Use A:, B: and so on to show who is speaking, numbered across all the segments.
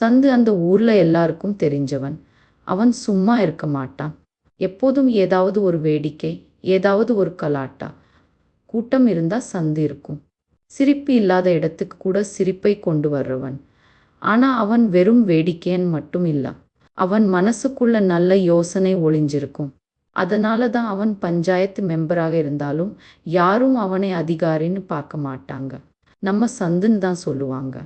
A: சந்து அந்த ஊர்ல எல்லாருக்கும் தெரிஞ்சவன். அவன் சும்மா இருக்க மாட்டான். எப்போதும் ஏதாவது ஒரு வேடிக்கை ஏதாவது ஒரு கலாட்டா. கூட்டம் இருந்தா சந்து இருக்கும். சிரிப்பு இல்லாத இடத்துக்கு கூட சிரிப்பை கொண்டு வர்றவன். ஆனா அவன் வெறும் வேடிக்கையன் மட்டும் இல்ல. அவன் மனசுக்குள்ள நல்ல யோசனை ஒளிஞ்சிருக்கும். அதனால தான் அவன் பஞ்சாயத்து மெம்பராக இருந்தாலும் யாரும் அவனை அதிகாரின்னு பார்க்க மாட்டாங்க. நம்ம சந்துன்னு தான் சொல்லுவாங்க.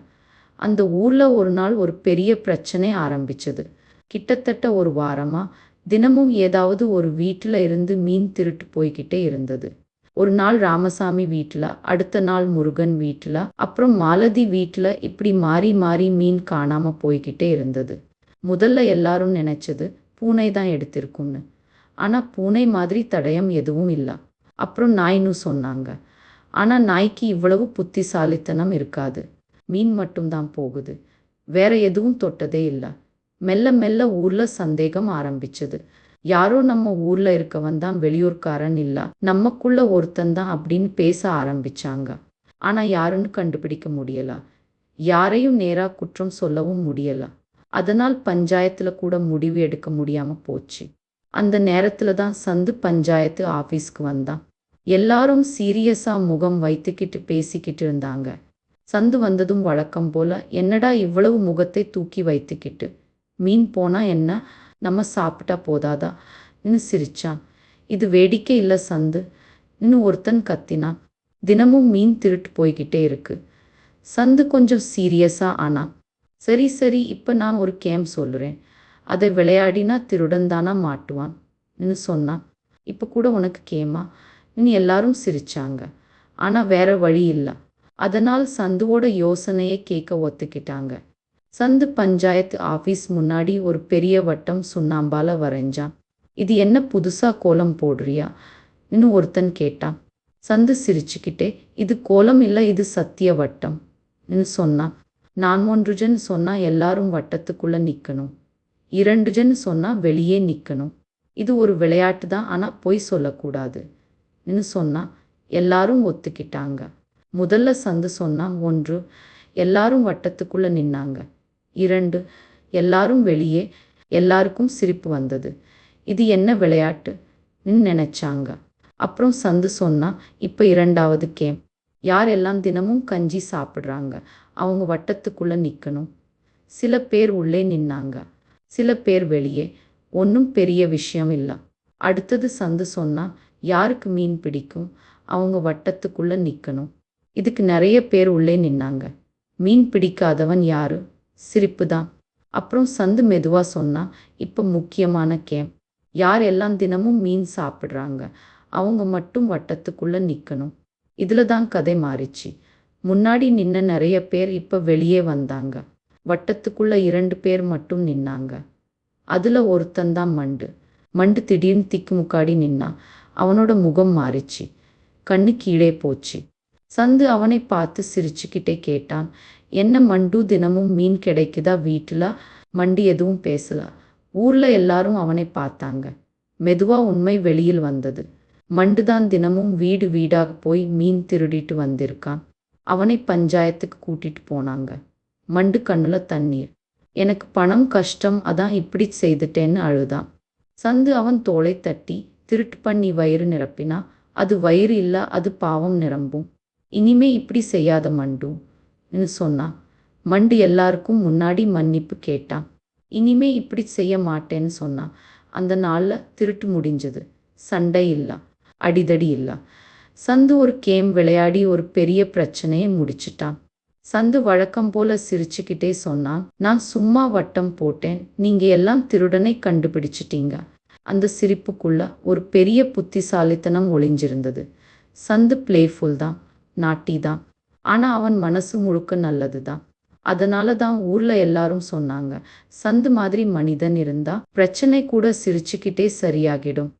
A: அந்த ஊர்ல ஒரு நாள் ஒரு பெரிய பிரச்சனை ஆரம்பிச்சது. கிட்டத்தட்ட ஒரு வாரமா தினமும் ஏதாவது ஒரு வீட்டுல இருந்து மீன் திருட்டு போய்கிட்டே இருந்தது. ஒரு நாள் ராமசாமி வீட்டுல அடுத்த நாள் முருகன் வீட்டுல அப்புறம் மாலதி வீட்டுல இப்படி மாறி மாறி மீன் காணாம போய்கிட்டே இருந்தது. முதல்ல எல்லாரும் நினைச்சது பூனை தான் எடுத்திருக்கும்னு. ஆனா பூனை மாதிரி தடயம் எதுவும் இல்ல. அப்புறம் நாய்னு சொன்னாங்க. ஆனா நாய்க்கு இவ்வளவு புத்திசாலித்தனம் இருக்காது. மீன் மட்டும்தான் போகுது. வேற எதுவும் தொட்டதே இல்லை. மெல்ல மெல்ல ஊர்ல சந்தேகம் ஆரம்பிச்சது. யாரோ நம்ம ஊர்ல இருக்கவன் தான் வெளியூர்காரன் இல்ல. நமக்குள்ள ஒருத்தன் தான் அப்படின்னு பேச ஆரம்பிச்சாங்க. ஆனா யாருன்னு கண்டுபிடிக்க முடியல. யாரையும் நேரா குற்றம் சொல்லவும் முடியல. அதனால் பஞ்சாயத்துல கூட முடிவு எடுக்க முடியாம போச்சு. அந்த நேரத்துல தான் சந்து பஞ்சாயத்து ஆபீஸ்க்கு வந்தான். எல்லாரும் சீரியஸா முகம் வைத்துக்கிட்டு பேசிக்கிட்டு இருந்தாங்க. சந்து வந்ததும் வழக்கம் போல என்னடா இவ்வளவு முகத்தை தூக்கி வைத்துக்கிட்டு? மீன் போனா என்ன? நம்ம சாப்பிட்டா போதாதா? நின்னு சிரிச்சான். இது வேடிக்கை இல்லை சந்து. இன்னும் ஒருத்தன் கத்தினான். தினமும் மீன் திருட்டு போய்கிட்டே இருக்கு. சந்து கொஞ்சம் சீரியஸா ஆனான் சரி சரி இப்போ நான் ஒரு கேம் சொல்லுறேன். அதை விளையாடினா திருடன் தானா மாட்டுவான்? ன்னு சொன்னான். இப்போ கூட உனக்கு கேமா? நின்னு எல்லாரும் சிரிச்சாங்க. ஆனால் வேற வழி இல்லை. அதனால் சந்துவோட யோசனையை கேட்க ஒத்துக்கிட்டாங்க. சந்து பஞ்சாயத்து ஆபீஸ் முன்னாடி ஒரு பெரிய வட்டம் சுண்ணாம்பால வரைஞ்சான். இது என்ன புதுசா கோலம் போடுறியா? இன்னும் ஒருத்தன் கேட்டான். சந்து சிரிச்சுக்கிட்டே இது கோலம் இல்லை இது சத்திய வட்டம் சொன்னான். நான் ஒன்று ஜன் சொன்னா எல்லாரும் வட்டத்துக்குள்ள நிக்கணும். இரண்டு ஜன் சொன்னா வெளியே நிக்கணும். இது ஒரு விளையாட்டு தான் ஆனா பொய் சொல்லக்கூடாது ன்னு சொன்னா எல்லாரும் ஒத்துக்கிட்டாங்க. முதல்ல சந்து சொன்னான் ஒன்று எல்லாரும் வட்டத்துக்குள்ள நின்னாங்க. இரண்டு எல்லாரும் வெளியே எல்லாருக்கும் சிரிப்பு வந்தது. இது என்ன விளையாட்டுன்னு நினைச்சாங்க. அப்புறம் சந்து சொன்னால் இப்போ இரண்டாவது கேம். யார் எல்லாம் தினமும் கஞ்சி சாப்பிட்றாங்க? அவங்க வட்டத்துக்குள்ள நிற்கணும் சில பேர் உள்ளே நின்னாங்க. சில பேர் வெளியே. ஒன்றும் பெரிய விஷயம் இல்லை. அடுத்தது சந்து சொன்னால் யாருக்கு மீன் பிடிக்கும்? அவங்க வட்டத்துக்குள்ளே நிற்கணும் இதுக்கு நிறைய பேர் உள்ளே நின்னாங்க. மீன் பிடிக்காதவன் யாரு? சிரிப்பு தான் அப்புறம் சந்து மெதுவாக சொன்னா இப்போ முக்கியமான கேம். யார் எல்லாம் தினமும் மீன் சாப்பிட்றாங்க? அவங்க மட்டும் வட்டத்துக்குள்ளே நிற்கணும் இதில் தான் கதை மாறிச்சு. முன்னாடி நின்ன நிறைய பேர் இப்போ வெளியே வந்தாங்க. வட்டத்துக்குள்ளே இரண்டு பேர் மட்டும் நின்னாங்க. அதில் ஒருத்தன் தான் மண்டு. மண்டு திடீர்னு திக்குமுக்காடி நின்னான் அவனோட முகம் மாறிச்சு. கண்ணு கீழே போச்சு. சந்து அவனை பார்த்து சிரிச்சுக்கிட்டே கேட்டான் என்ன மண்டு? தினமும் மீன் கிடைக்குதா வீட்டில்? மண்டி எதுவும் பேசல. ஊர்ல எல்லாரும் அவனை பார்த்தாங்க. மெதுவா உண்மை வெளியில் வந்தது. மண்டுதான் தினமும் வீடு வீடாக போய் மீன் திருடிட்டு வந்திருக்கான். அவனை பஞ்சாயத்துக்கு கூட்டிட்டு போனாங்க. மண்டு கண்ணுல தண்ணீர். எனக்கு பணம் கஷ்டம் அதான் இப்படி செய்துட்டேன்னு அழுதான். சந்து அவன் தோலை தட்டி திருட்டு பண்ணி வயிறு நிரப்பினா அது வயிறு இல்ல அது பாவம் நிரம்பும். இனிமே இப்படி செய்யாத மண்டுன்னு சொன்னான் மண்டு எல்லாருக்கும் முன்னாடி மன்னிப்பு கேட்டான். இனிமே இப்படி செய்ய மாட்டேன்னு சொன்னான் அந்த நாளில் திருட்டு முடிஞ்சது. சண்டை இல்லை. அடிதடி இல்லை. சந்து ஒரு கேம் விளையாடி ஒரு பெரிய பிரச்சனையை முடிச்சிட்டான். சந்து வழக்கம் போல சிரிச்சுக்கிட்டே சொன்னான் நான் சும்மா வட்டம் போட்டேன். நீங்க எல்லாம் திருடனை கண்டுபிடிச்சிட்டீங்க. அந்த சிரிப்புக்குள்ள ஒரு பெரிய புத்திசாலித்தனம் ஒளிஞ்சிருந்தது. சந்து பிளேஃபுல் தான். நாட்டி தான். ஆனால் அவன் மனசு முழுக்க நல்லது தான் அதனால தான் ஊர்ல எல்லாரும் சொன்னாங்க சந்து மாதிரி மனிதன் இருந்தா பிரச்சனை கூட சிரிச்சுக்கிட்டே சரியாகிடும்.